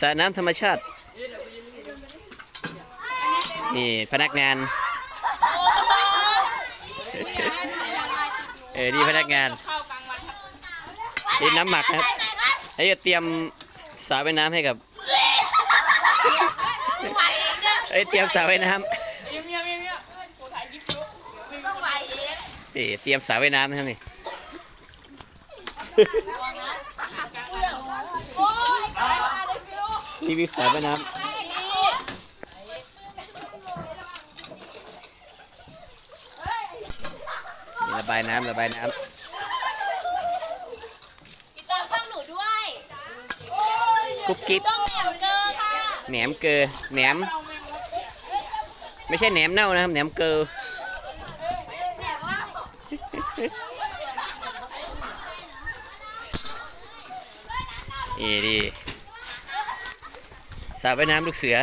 สระน้ำธรรมชาติ นี่พนักงาน เออนี่พนักงานนี่น้ำหมักนะครับแล้วจะเตรียมสระว่ายน้ำให้กับเอ้ยเตรียมสระว่ายน้ำเยี่ยมเยี่ยมเยี่ยมเยี่ยมกูถ่ายคลิปอยู่ต้องไหวเองนี่เตรียมสระว่ายน้ำนะครับนี่โอ้ย รีวิวสระว่ายน้ำนี่ระบายน้ำระบายน้ติดตามช่องหนูด้วยำกุ๊บกิ๊บช่องแหนมเกอร์ค่ะแหนมเกอแหนม ไม่ใช่แหนมเน่านะครับแหนมเกอ แห นมว่านี่ดิสระว่ายน้ำลูกเสือ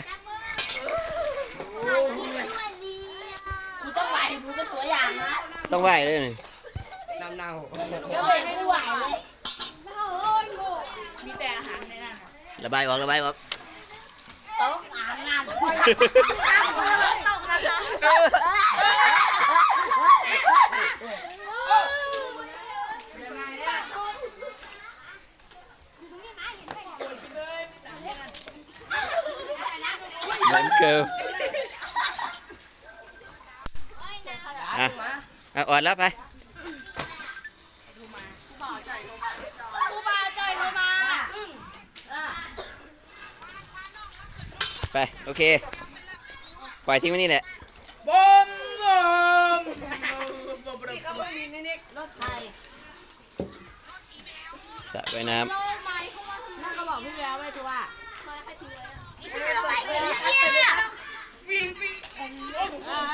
กูต้องไหวกูเป็นตัวอย่างนะต้องไหว้ด้วยนี่เดี๋ยวเลยไม่ไหวเลยมีแต่อาหารในนั้นระบายออกระบายออกต้องอ่านงานต้องนะคะ นมเกออะอะอ่อนแล้วไปครูบาจอยโทรมาไป โอเค ปล่อยทิ้งไว้นี่แหละบอมบอมรถไฟสระว่ายน้โลไม้เขาว่าน่าก็บอกพี่แล้วไว้จ้ว่าไปเลย